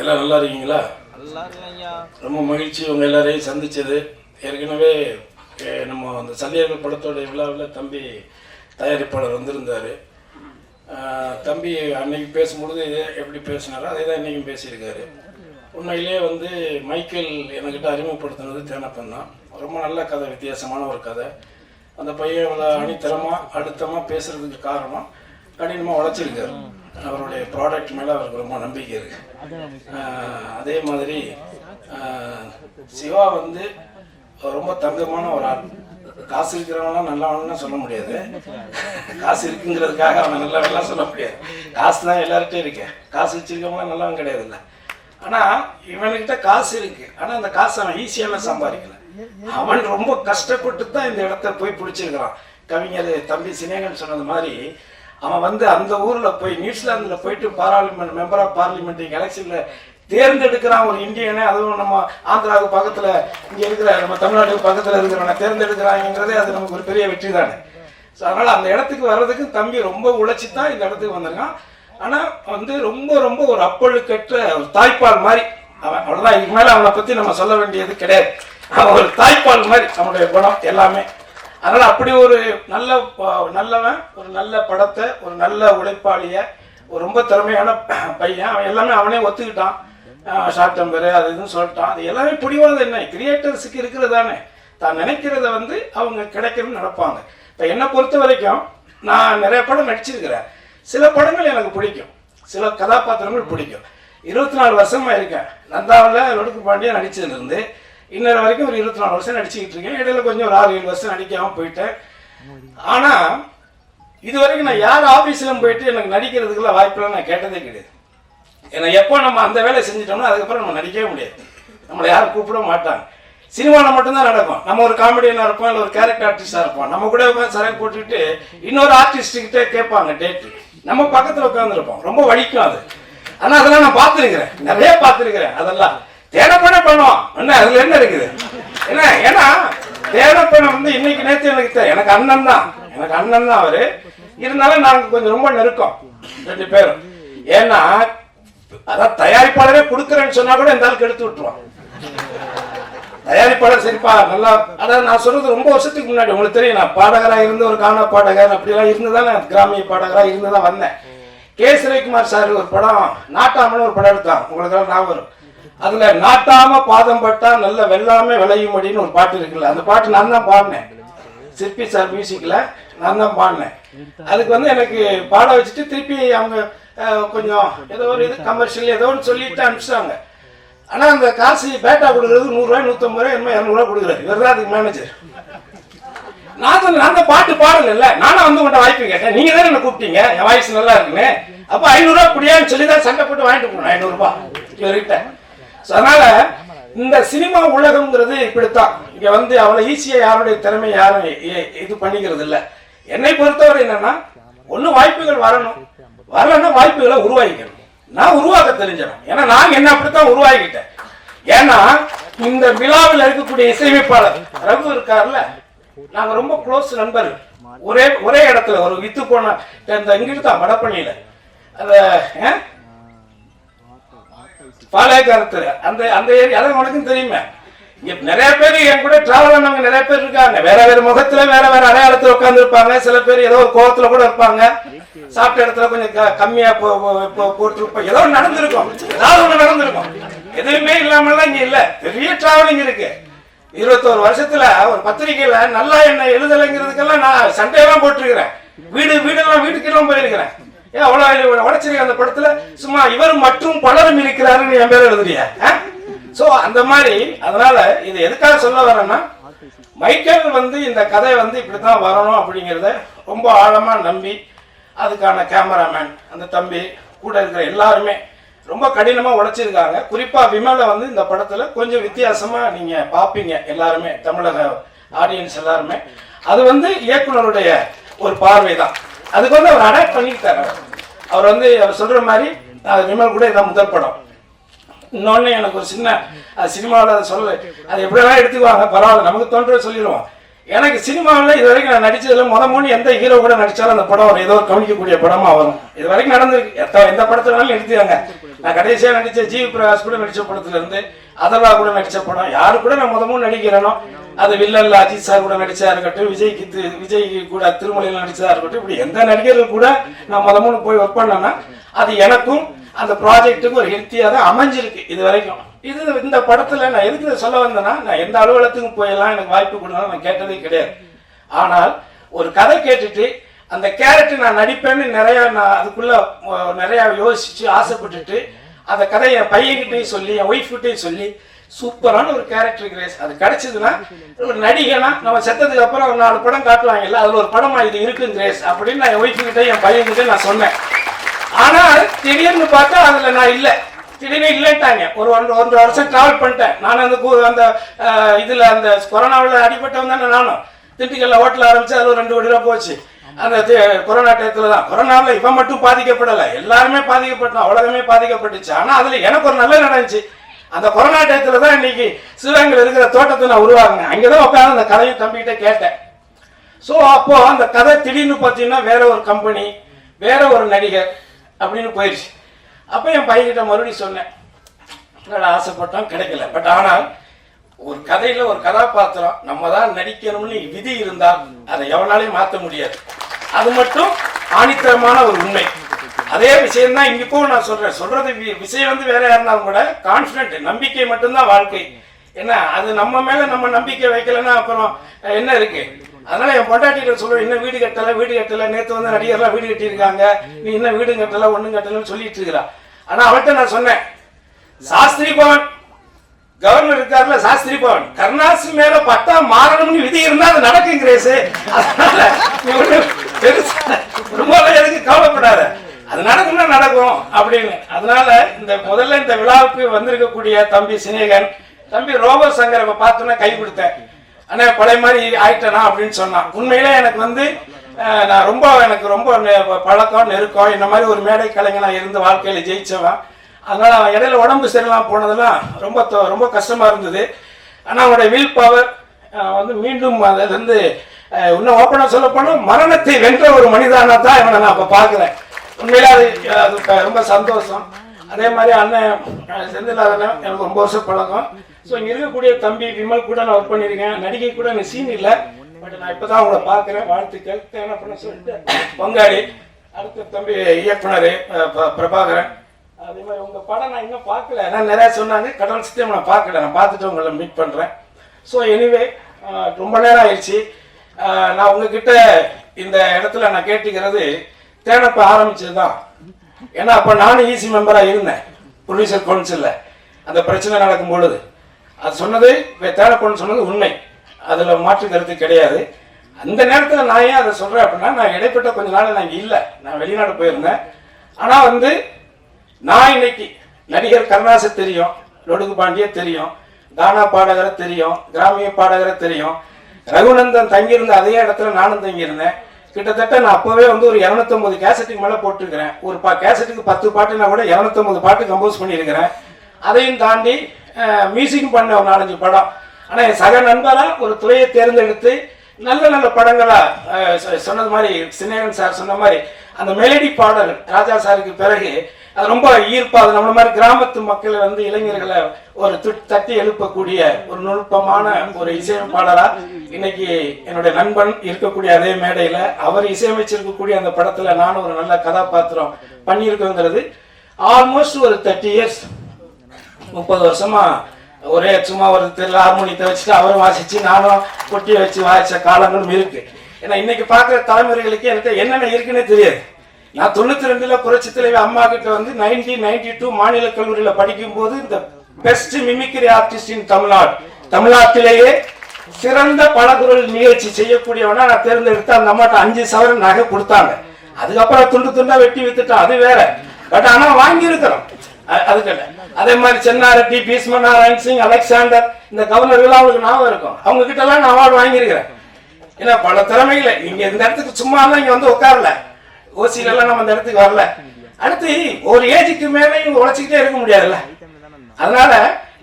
எல்லாம் நல்லா இருக்கீங்களா? நல்லா இல்லையா ரொம்ப மகிழ்ச்சி. உங்கள் எல்லாரையும் சந்திச்சது. ஏற்கனவே நம்ம அந்த சந்தியர்கள் படத்தோட விழாவில் தம்பி தயாரிப்பாளர் வந்திருந்தார். தம்பி அன்னைக்கு பேசும்பொழுது இதே எப்படி பேசினாரோ அதே தான் இன்றைக்கும் பேசியிருக்காரு. உண்மையிலே வந்து மைக்கேல் என்கிட்ட அறிமுகப்படுத்தினது தேனப்பன் தான். ரொம்ப நல்ல கதை வித்தியாசமான ஒரு கதை. அந்த பையன் அவ்வளோ அணித்தரமாக அழுத்தமாக பேசுறதுக்கு காரணம் கடினமாக உழைச்சிருக்காரு. அவருடைய ப்ராடக்ட் மேலே அவருக்கு ரொம்ப நம்பிக்கை இருக்கு. அதே மாதிரி சிவா வந்து ரொம்ப தங்கமான ஒரு ஆள். காசு இருக்கிறவங்களாம் நல்லவன்னு சொல்ல முடியாது. காசு இருக்குங்கிறதுக்காக அவன் நல்லவெல்லாம் சொல்ல முடியாது. காசு தான் எல்லார்கிட்டையும் இருக்கு. காசு வச்சிருக்கவங்களாம் நல்லவன் கிடையாதுல்ல. ஆனா இவன்கிட்ட காசு இருக்கு. ஆனா அந்த காசு அவன் ஈஸியாலாம் சம்பாதிக்கல. அவன் ரொம்ப கஷ்டப்பட்டு தான் இந்த இடத்த போய் பிடிச்சிருக்கிறான். கவிஞர் தம்பி சினேகன் சொன்னது மாதிரி அவன் வந்து அந்த ஊர்ல போய் நியூசிலாந்துல போயிட்டு பாராளுமன்ற மெம்பர் ஆஃப் பார்லிமெண்ட் எலெக்ஷன்ல தேர்ந்தெடுக்கிறான் ஒரு இந்தியனை. அதுவும் நம்ம ஆந்திராவுக்கு பக்கத்துல இங்க இருக்கிற நம்ம தமிழ்நாட்டுக்கு பக்கத்துல இருக்கிறவனை தேர்ந்தெடுக்கிறாங்கிறதே அது நமக்கு ஒரு பெரிய வெற்றி தானே. ஸோ அதனால அந்த இடத்துக்கு வர்றதுக்கு தம்பி ரொம்ப உழைச்சி தான் இந்த இடத்துக்கு வந்திருக்கான். ஆனா வந்து ரொம்ப ரொம்ப ஒரு அப்பழுக்கற்ற ஒரு தாய்ப்பால் மாதிரி. அவன் அவ்வளவுதான். இதுக்கு மேல அவனை பத்தி நம்ம சொல்ல வேண்டியது கிடையாது. அவன் ஒரு தாய்ப்பால் மாதிரி அவனுடைய குணம் எல்லாமே. அதனால அப்படி ஒரு நல்ல ப- நல்லவன் ஒரு நல்ல படத்தை ஒரு நல்ல உழைப்பாளிய ஒரு ரொம்ப திறமையான பையன் அவன் எல்லாமே அவனே ஒத்துக்கிட்டான். ஷார்ட் டெம்பரு அது இதுன்னு சொல்லிட்டான். அது எல்லாமே பிடிவாத என்ன? கிரியேட்டர்ஸுக்கு இருக்கிறது தானே. தான் நினைக்கிறத வந்து அவங்க கிடைக்கணும்னு நினைப்பாங்க. இப்போ என்னை பொறுத்த வரைக்கும் நான் நிறைய படம் நடிச்சிருக்கிறேன். சில படங்கள் எனக்கு பிடிக்கும். சில கதாபாத்திரங்கள் பிடிக்கும். இருபத்தி நாலு வருஷமா இருக்கேன். நந்தாவில் லொடுக்கு பாண்டியன் நடிச்சதுலேருந்து இன்னொரு வரைக்கும் ஒரு இருபத்தி நாலு வருஷம் நடிச்சுக்கிட்டு இருக்கேன். இடையில கொஞ்சம் ஒரு ஆறு ஏழு வருஷம் நடிக்காம போயிட்டேன். ஆனா இது வரைக்கும் நான் யார் ஆபீஸ்ல போயிட்டு எனக்கு நடிக்கிறதுக்குலாம் வாய்ப்புலாம் நான் கேட்டதே கிடையாது. ஏன்னா எப்போ நம்ம அந்த வேலையை செஞ்சிட்டோம்னா அதுக்கப்புறம் நம்ம நடிக்கவே முடியாது. நம்மளை யாரும் கூப்பிட மாட்டாங்க. சினிமாவில் மட்டும்தான் நடக்கும். நம்ம ஒரு காமெடியனாக இருப்போம் இல்லை ஒரு கேரக்டர் ஆர்டிஸ்டாக இருப்போம். நம்ம கூட உட்காந்து சரக்கு போட்டுக்கிட்டு இன்னொரு ஆர்டிஸ்ட்டுக்கிட்டே கேட்பாங்க டேட்டு நம்ம பக்கத்தில் உட்காந்துருப்போம் ரொம்ப வலிக்கும் அது. ஆனால் அதெல்லாம் நான் பார்த்துருக்குறேன். நிறைய பார்த்துருக்குறேன். அதெல்லாம். தேடப்பட பண்ணுவோம். என்ன அதில் என்ன இருக்குது? என்ன ஏன்னா தேடப்பணம் வந்து இன்னைக்கு நேற்று எனக்கு எனக்கு அண்ணன் தான். எனக்கு அண்ணன் தான் அவரு. இருந்தாலும் நாங்கள் கொஞ்சம் ரொம்ப நெருக்கம். ரெண்டு பேரும். ஏன்னா அதான் தயாரிப்பாளரே கொடுக்குறேன்னு சொன்னா கூட இந்த ஆளுக்கு எடுத்து விட்டுருவான். தயாரிப்பாளர் சரிப்பா நல்லா அதாவது நான் சொல்றது ரொம்ப வருஷத்துக்கு முன்னாடி. உங்களுக்கு தெரியும் நான் பாடகராக இருந்து ஒரு காண பாடகர் அப்படிலாம் இருந்துதான் கிராமிய பாடகராக இருந்து தான் வந்தேன். கே. சுரேகுமார் சார் ஒரு படம் நாட்டாமன்னு ஒரு படம் எடுத்தான். உங்களுக்கு ஞாபகம் வரும். அதுல நாட்டாம பாதம் பட்டா நல்ல வெள்ளாமே விளையும்படின்னு ஒரு பாட்டு இருக்குல்ல அந்த பாட்டு நான் தான் பாடினேன். சிற்பி சார் மியூசிக்ல நான் தான் பாடினேன். அதுக்கு வந்து எனக்கு பாட வச்சுட்டு திருப்பி அவங்க கொஞ்சம் ஏதோ ஒரு இது கமர்ஷியல் ஏதோ ஒன்று சொல்லிட்டு அனுப்பிச்சிட்டாங்க. ஆனா அந்த காசு பேட்டா கொடுக்குறது நூறுரூவா நூற்றம்பது ரூபாய் என்ன இரநூறுவா கொடுக்குறாரு இவர் தான் அதுக்கு மேனேஜர் நான் சொன்னேன் நான் பாட்டு பாடல நானும் வந்து உங்கள்கிட்ட வாய்ப்பு கேட்டேன். நீங்க தானே என்ன கூப்பிட்டீங்க? என் வாய்ஸ் நல்லா இருக்குன்னு. அப்ப ஐநூறுரூவா குடியான்னு சொல்லி தான் சண்டை போட்டு வாங்கிட்டு போனேன். ஐநூறுரூபா இவர்கிட்ட. அதனால இந்த சினிமா உலகம்ங்கிறது இப்படித்தான். இங்க வந்து அவ்வளவு ஈஸியா யாருடைய திறமை யாரும் இது பண்ணிக்கிறது இல்ல என்னை பொறுத்தவரை என்னன்னா ஒண்ணு வாய்ப்புகள் வரணும். வரலன்னா வாய்ப்புகளை உருவாக்கிக்கணும். நான் உருவாக்க தெரிஞ்சவன் ஏன்னா நாங்க என்ன அப்படித்தான் உருவாக்கிட்டேன் ஏன்னா இந்த விழாவில் இருக்கக்கூடிய இசையமைப்பாளர் ரகு இருக்கார்ல. நாங்க ரொம்ப க்ளோஸ் நண்பர்கள். ஒரே ஒரே இடத்துல ஒரு வித்து போன இந்த இங்கிட்டு தான் வடப்பள்ளியில அந்த பாளையக்காரத்துல. அந்த அந்த ஏரியா அதான் உனக்கும் தெரியுமே. இங்க நிறைய பேர் என் கூட டிராவல் பண்ணவங்க நிறைய பேர் இருக்காங்க. வேற வேற முகத்துல வேற வேற அடையாளத்துல உட்கார்ந்து இருப்பாங்க சில பேர் ஏதோ ஒரு கோவத்துல கூட இருப்பாங்க. சாப்பிட்ட இடத்துல கொஞ்சம் க- கம்மியா போ- போ- ஏதோ நடந்திருக்கும். ஏதாவது ஒண்ணு நடந்திருக்கும். எதுவுமே இல்லாமலாம் இங்க இல்ல. பெரிய டிராவலிங் இருக்கு. இருபத்தோரு வருஷத்துல ஒரு பத்திரிக்கையில நல்லா என்ன எழுதலைங்கிறதுக்கெல்லாம் நான் சண்டையெல்லாம் போட்டிருக்கிறேன். வீடு வீடெல்லாம் வீட்டுக்கெல்லாம் போயிருக்கிறேன். ஏன் அவ்வளவு உடச்சிருக்க அந்த படத்துல சும்மா இவர் மற்றும் பலரும் இருக்கிறாருன்னு என் பேர் எழுதுறிய? சோ அந்த மாதிரி அதனால இது எதுக்காக சொல்ல வரேன்னா மைக்கேல் வந்து இந்த கதை வந்து இப்படித்தான் வரணும் அப்படிங்கிறத ரொம்ப ஆழமா நம்பி அதுக்கான கேமராமேன் அந்த தம்பி கூட இருக்கிற எல்லாருமே ரொம்ப கடினமா உழைச்சிருக்காங்க. குறிப்பா விமலை வந்து இந்த படத்துல கொஞ்சம் வித்தியாசமா நீங்க பாப்பீங்க எல்லாருமே தமிழக ஆடியன்ஸ் எல்லாருமே. அது வந்து இயக்குனருடைய ஒரு பார்வை தான் அதுக்கு வந்து அவர் அடாப்ட் பண்ணிக்கிட்டாரு. அவர். வந்து அவர் சொல்கிற மாதிரி அது விமல் கூட இதான் முதல் படம். இன்னொன்று எனக்கு ஒரு சின்ன அது சினிமாவில் அதை சொல்ல அது எப்படியெல்லாம் எடுத்துக்குவாங்க பரவாயில்ல நமக்கு தோன்றதை சொல்லிடுவோம். எனக்கு சினிமாவில் இது வரைக்கும் நான் நடித்ததில் முத மூணு எந்த ஹீரோ கூட நடித்தாலும் அந்த படம் ஒரு ஏதோ ஒரு கவனிக்கக்கூடிய படமாக வரும். இது வரைக்கும் நடந்திருக்கு. எத்த எந்த படத்துல வேணாலும் எடுத்துக்காங்க. நான் கடைசியாக நடித்த ஜி பிரகாஷ் கூட நடித்த படத்துலேருந்து அதர்வா கூட நடித்த படம் யாரு கூட நான் முத மூணு நடிக்கிறேனோ அது வில்லன்ல அஜித் சார் கூட நடிச்சா இருக்கட்டும் விஜய்க்கு விஜய் கூட திருமலையில் நடிச்சதா இருக்கட்டும் இப்படி எந்த நடிகர்கள் கூட நான் முத மூணு போய் ஒர்க் பண்ணேன்னா அது எனக்கும் அந்த ப்ராஜெக்ட்டுக்கும் ஒரு ஹெல்த்தியாக தான் அமைஞ்சிருக்கு இது வரைக்கும். இது இந்த படத்துல நான் எதுக்கு சொல்ல வந்தேன்னா நான் எந்த அலுவலகத்துக்கும் போயெல்லாம் எனக்கு வாய்ப்பு கொடுனாலும் நான் கேட்டதே கிடையாது. ஆனால் ஒரு கதை கேட்டுட்டு அந்த கேரக்டர் நான் நடிப்பேன்னு நிறைய நான் அதுக்குள்ள நிறையா நிறைய யோசிச்சு ஆசைப்பட்டுட்டு அந்த கதையை என் பையன்கிட்டையும் சொல்லி என் ஒய்ஃப்கிட்டையும் சொல்லி சூப்பரான ஒரு கேரக்டர் கிரேஸ் அது கிடைச்சதுன்னா ஒரு நடிகனா நம்ம செத்ததுக்கு அப்புறம் ஒரு நாலு படம் காட்டுவாங்கல்ல அதுல ஒரு படமா இது இருக்கு கிரேஸ் அப்படின்னு நான் என் ஒய்ஃப்கிட்ட என் பையன்கிட்ட நான் சொன்னேன். ஆனால் திடீர்னு பார்த்தா அதுல நான் இல்ல. திடீர்னு இல்லைட்டாங்க ஒரு ஒன்று ஒன்றரை வருஷம் டிராவல் பண்ணிட்டேன். நான் அந்த அந்த இதில் இதுல அந்த கொரோனாவில் அடிபட்டவன் தானே நானும். திண்டுக்கல்ல ஹோட்டல் ஆரம்பிச்சு அது ஒரு ரெண்டு கோடி ரூபா போச்சு. அந்த கொரோனா டயத்துல தான். கொரோனாவில் இவன் மட்டும் பாதிக்கப்படலை. எல்லாருமே பாதிக்கப்பட்டோம் உலகமே பாதிக்கப்பட்டுச்சு. ஆனால் அதில் எனக்கு ஒரு நல்ல நடந்துச்சு. அந்த கொரோனா டயத்தில் தான் இன்னைக்கு சிவகங்கையில் இருக்கிற தோட்டத்தை நான் உருவாங்கினேன் அங்கதான் உட்காந்து அந்த கதையை தம்பிக்கிட்ட கேட்டேன். ஸோ அப்போ அந்த கதை திடீர்னு பார்த்தீங்கன்னா வேற ஒரு கம்பெனி வேற ஒரு நடிகர் அப்படின்னு போயிடுச்சு. அப்போ என் பையன்கிட்ட மறுபடியும் சொன்னேன் நான் ஆசைப்பட்டோம் கிடைக்கல. பட் ஆனால் ஒரு கதையில் ஒரு கதாபாத்திரம் நம்ம தான் நடிக்கணும்னு விதி இருந்தால் அதை எவனாலையும் மாற்ற முடியாது. அது மட்டும் ஆணித்தரமான ஒரு உண்மை. அதே விஷயம் தான் இப்போ நான் சொல்றேன். சொல்றது வி- விஷயம் வந்து வேற யாருனாலும் கூட கான்பிடன்ட் நம்பிக்கை மட்டும்தான் வாழ்க்கை. என்ன அது நம்ம மேல நம்ம நம்பிக்கை வைக்கலன்னா அப்புறம் என்ன இருக்கு? அதனால என் பொண்டாட்டிகிட்ட சொல்லுவேன் இன்னும் வீடு கட்டல வீடு கட்டல நேத்து வந்து நடிகர்லாம் வீடு கட்டியிருக்காங்க. நீ இன்னும் வீடு கட்டல ஒண்ணும் கட்டலன்னு சொல்லிட்டு இருக்கிறா. ஆனா அவள்கிட்ட நான் சொன்னேன் சாஸ்திரி பவன் கவர்னர் இருக்காருல சாஸ்திரி பவன் கருணாசி மேல பட்டா மாறணும்னு விதி இருந்தா அது நடக்கும் கிரேஸ் அதனால பெருசா ரொம்ப எனக்கு கவலைப்படாத. அது நடக்கும்னா நடக்கும் அப்படின்னு. அதனால இந்த முதல்ல இந்த விழாவுக்கு வந்திருக்கக்கூடிய தம்பி சினேகன் தம்பி ரோபோ சங்கர் இப்ப பார்த்தோன்னா கை கொடுத்தேன். அண்ணா பழைய மாதிரி ஆயிட்டனா அப்படின்னு சொன்னான். உண்மையில எனக்கு வந்து நான் ரொம்ப எனக்கு ரொம்ப நெ- பழக்கம் நெருக்கம் இந்த மாதிரி ஒரு மேடை கலைஞனா இருந்து வாழ்க்கையில ஜெயிச்சவன். அதனால அவன் இடையில உடம்பு சரியில்லாம போனதெல்லாம் ரொம்ப ரொம்ப கஷ்டமா இருந்தது. ஆனா அவனுடைய வில் பவர் வந்து மீண்டும் அதுல இருந்து இன்னும் ஓப்பனா சொல்ல மரணத்தை வென்ற ஒரு மனிதனா தான் இவனை நான் இப்ப பாக்குறேன் உண்மையில அது ரொம்ப சந்தோஷம். அதே மாதிரி அண்ணன் அஹ், அண்ணன் எனக்கு ரொம்ப வருஷம் பழக்கம். ஸோ இங்கே இருக்கக்கூடிய தம்பி விமல் கூட நான் ஒர்க் பண்ணியிருக்கேன். நடிகை கூட எனக்கு சீன் இல்லை. பட் நான் இப்போ தான் உங்களை பார்க்குறேன். வாழ்த்துக்கள். தேவை பண்ண சொல்லிட்டு பங்காளி. அடுத்த தம்பி இயக்குனர் பிரபாகரன். அதே மாதிரி உங்கள் படம் நான் இன்னும் பார்க்கல. ஏன்னா நிறையா சொன்னாங்க. கடவுள் சித்தம் நான் பார்க்கல. நான் பார்த்துட்டு உங்களை மீட் பண்ணுறேன் ஸோ எனிவே ரொம்ப நேரம் ஆயிடுச்சு. நான் உங்ககிட்ட இந்த இடத்துல நான் கேட்டுக்கிறது தேனப்ப ஆரம்பிச்சதுதான். ஏன்னா அப்போ நானும் ஈசி மெம்பராக இருந்தேன். ப்ரொடியூசர் கவுன்சிலில் அந்த பிரச்சனை நடக்கும் பொழுது. அது சொன்னது தேனப்பன்னு சொன்னது உண்மை. அதில் மாற்று கருத்து கிடையாது. அந்த நேரத்தில் நான் ஏன் அதை சொல்கிறேன் அப்படின்னா நான் இடைப்பட்ட கொஞ்ச நாள் நான் இங்கே இல்லை. நான் வெளிநாடு போயிருந்தேன். ஆனால் வந்து நான் இன்னைக்கு நடிகர் கருணாசை தெரியும் லொடுகு பாண்டிய தெரியும் கானா பாடகரை தெரியும் கிராமிய பாடகரை தெரியும் ரகுநந்தன் தங்கியிருந்த அதே இடத்துல நானும் தங்கியிருந்தேன். கிட்டத்தட்ட நான் அப்போவே வந்து ஒரு 250 கேசட்டுக்கு மேலே போட்டிருக்கிறேன். ஒரு பா கேசட்டுக்கு பத்து பாட்டுனா கூட 250 பாட்டு கம்போஸ் பண்ணியிருக்கிறேன். அதையும் தாண்டி மியூசிக் பண்ண ஒரு நாலஞ்சு படம். ஆனால் என் சக நண்பராக ஒரு துறையை தேர்ந்தெடுத்து நல்ல நல்ல படங்களாக சொன்னது மாதிரி சினேகன் சார் சொன்ன மாதிரி அந்த மெலடி பாடல் ராஜா சாருக்கு பிறகு அது ரொம்ப ஈர்ப்பா அது நம்மள மாதிரி கிராமத்து மக்களை வந்து இளைஞர்களை ஒரு தட்டி எழுப்பக்கூடிய ஒரு நுட்பமான ஒரு இசையமைப்பாளரா இன்னைக்கு என்னுடைய நண்பன் இருக்கக்கூடிய அதே மேடையில அவர் இசையமைச்சிருக்கக்கூடிய அந்த படத்துல நானும் ஒரு நல்ல கதாபாத்திரம் பண்ணியிருக்கோங்கிறது ஆல்மோஸ்ட் ஒரு தேர்ட்டி இயர்ஸ் முப்பது வருஷமா ஒரே சும்மா ஒரு தெரியல ஹார்மோனியத்தை வச்சுட்டு அவரும் வாசிச்சு நானும் கொட்டியை வச்சு வாசிச்ச காலங்களும் இருக்கு. ஏன்னா இன்னைக்கு பார்க்குற தலைமுறைகளுக்கு என்கிட்ட என்னென்ன இருக்குன்னே தெரியாது. நான் தொண்ணூத்தி ரெண்டுல புரட்சி தலைவி அம்மா கிட்ட வந்து நைன்டீன் நைன்டி டூ மாநில கல்லூரியில படிக்கும்போது இந்த best mimicry artist in Tamil Nadu. தமிழ்நாட்டிலேயே சிறந்த பலகுரல் நிகழ்ச்சி செய்யக்கூடியவனா நான் தேர்ந்தெடுத்து அந்த அம்மாட்ட அஞ்சு சவரன் நகை கொடுத்தாங்க. அதுக்கப்புறம் துண்டு துண்டா வெட்டி வித்துட்டோம் அது வேற. பட் ஆனா வாங்கியிருக்கிறோம். அதுக்கல்ல அதே மாதிரி சென்னாரெட்டி பீஸ்ம நாராயண் சிங் அலெக்சாண்டர் இந்த கவர்னர்கள் அவங்களுக்கு ஞாபகம் இருக்கும். அவங்க கிட்ட எல்லாம் நான் அவார்டு வாங்கியிருக்கிறேன். ஏன்னா பல திறமைகளை இங்க இந்த இடத்துக்கு சும்மா எல்லாம் இங்க வந்து உட்காரல. ஓசிலெல்லாம் நம்ம அந்த இடத்துக்கு வரல. அடுத்து ஒரு ஏஜுக்கு மேலேயும் இவங்க உழைச்சிக்கிட்டே இருக்க முடியாதுல்ல. அதனால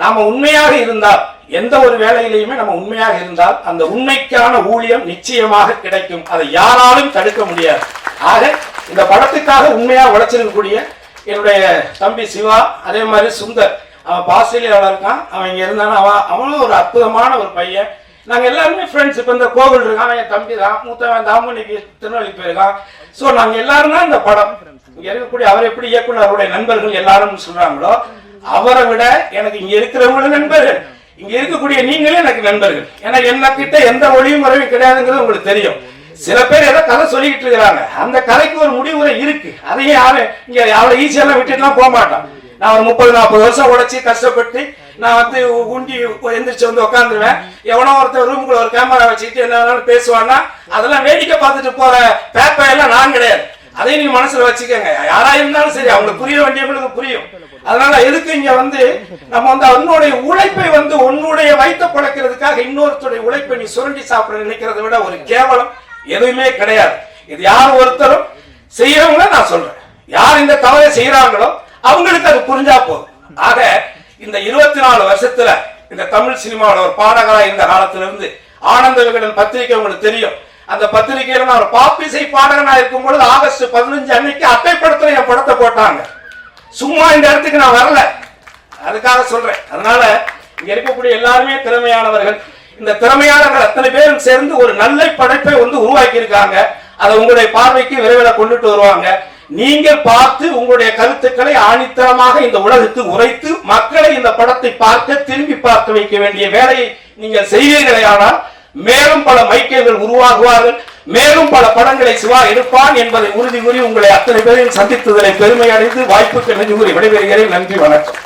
நாம உண்மையாக இருந்தால் எந்த ஒரு வேலையிலையுமே நம்ம உண்மையாக இருந்தால் அந்த உண்மைக்கான ஊழியம் நிச்சயமாக கிடைக்கும். அதை யாராலும் தடுக்க முடியாது. ஆக இந்த படத்துக்காக உண்மையாக உழைச்சிருக்கக்கூடிய என்னுடைய தம்பி சிவா அதே மாதிரி சுந்தர் அவன் பாஸ்திரேலியாவில் இருக்கான். அவன் இங்கே இருந்தானா அவன் அவனும் ஒரு அற்புதமான ஒரு பையன். நாங்க எல்லாருமே ஃப்ரெண்ட்ஸ் இப்போ இந்த கோவில் இருக்கான் என் தம்பி தான். மூத்தவன் தாமணிக்கு திருநெல்வேலி போயிருக்கான். ஸோ நாங்க எல்லாரும் தான் இந்த படம் இங்கே இருக்கக்கூடிய அவர் எப்படி இயக்குனர் அவருடைய நண்பர்கள் எல்லாரும் சொல்றாங்களோ அவரை விட எனக்கு இங்க இருக்கிறவங்களும் நண்பர்கள். இங்க இருக்கக்கூடிய நீங்களே எனக்கு நண்பர்கள். ஏன்னா என்ன கிட்ட எந்த ஒளியும் முறையும் கிடையாதுங்கிறது உங்களுக்கு தெரியும். சில பேர் ஏதோ கதை சொல்லிக்கிட்டு இருக்கிறாங்க. அந்த கதைக்கு ஒரு முடிவுரை இருக்கு. அதையும் யாரும் இங்க அவ்வளவு ஈஸியெல்லாம் விட்டுட்டுலாம் போக மாட்டான். நான் ஒரு முப்பது நாற்பது வருஷம் உழைச்சி கஷ்டப்பட்டு நான் வந்து குண்டி எந்திரிச்சு வந்து உட்காந்துருவேன் எவனோ ஒருத்தர் ரூமுக்குள்ள ஒரு கேமரா வச்சுக்கிட்டு என்ன வேணாலும் பேசுவான்னா அதெல்லாம் வேடிக்கை பார்த்துட்டு போற பேப்பர் எல்லாம் நான் கிடையாது. அதையும் நீங்க மனசுல வச்சுக்கோங்க. யாரா இருந்தாலும் சரி அவங்களுக்கு புரிய வேண்டியவங்களுக்கு புரியும். அதனால எதுக்கு இங்க வந்து நம்ம வந்து அவனுடைய உழைப்பை வந்து உன்னுடைய வைத்த பழக்கிறதுக்காக இன்னொருத்தருடைய உழைப்பை நீ சுரண்டி சாப்பிட நினைக்கிறத விட ஒரு கேவலம் எதுவுமே கிடையாது. இது யார் ஒருத்தரும் செய்யறவங்க நான் சொல்றேன். யார் இந்த தவறை செய்யறாங்களோ அவங்களுக்கு அது புரிஞ்சா போதும். ஆக இந்த இருபத்தி நாலு வருஷத்துல இந்த தமிழ் சினிமாவில் ஒரு பாடகராக இந்த காலத்துல இருந்து ஆனந்த விகடன் பத்திரிகை உங்களுக்கு தெரியும். அந்த பத்திரிகையில நான் ஒரு பாப்பிசை பாடகனா இருக்கும் பொழுது ஆகஸ்ட் பதினஞ்சு அன்னைக்கு அட்டைப்படத்துல என் படத்தை போட்டாங்க. சும்மா இந்த இடத்துக்கு நான் வரல. அதுக்காக சொல்றேன். அதனால இங்க இருக்கக்கூடிய எல்லாருமே திறமையானவர்கள். இந்த திறமையானவர்கள் அத்தனை பேரும் சேர்ந்து ஒரு நல்ல படைப்பை வந்து உருவாக்கி இருக்காங்க அதை உங்களுடைய பார்வைக்கு விரைவில் கொண்டுட்டு வருவாங்க. நீங்கள் பார்த்து உங்களுடைய கருத்துக்களை ஆணித்தரமாக இந்த உலகத்துக்கு உரைத்து மக்களை இந்த படத்தை பார்க்க திரும்பி பார்க்க வைக்க வேண்டிய வேலையை நீங்கள் செய்வீர்களேயானால் மேலும் பல மைக்கேல்கள் உருவாகுவார்கள் மேலும் பல படங்களை சிவா எடுப்பான் என்பதை உறுதி கூறி உங்களை அத்தனை பேரையும் சந்தித்ததில் பெருமை அடைந்து வாய்ப்புக்கு நன்றி கூறி விடைபெறுகிறேன். நன்றி வணக்கம்.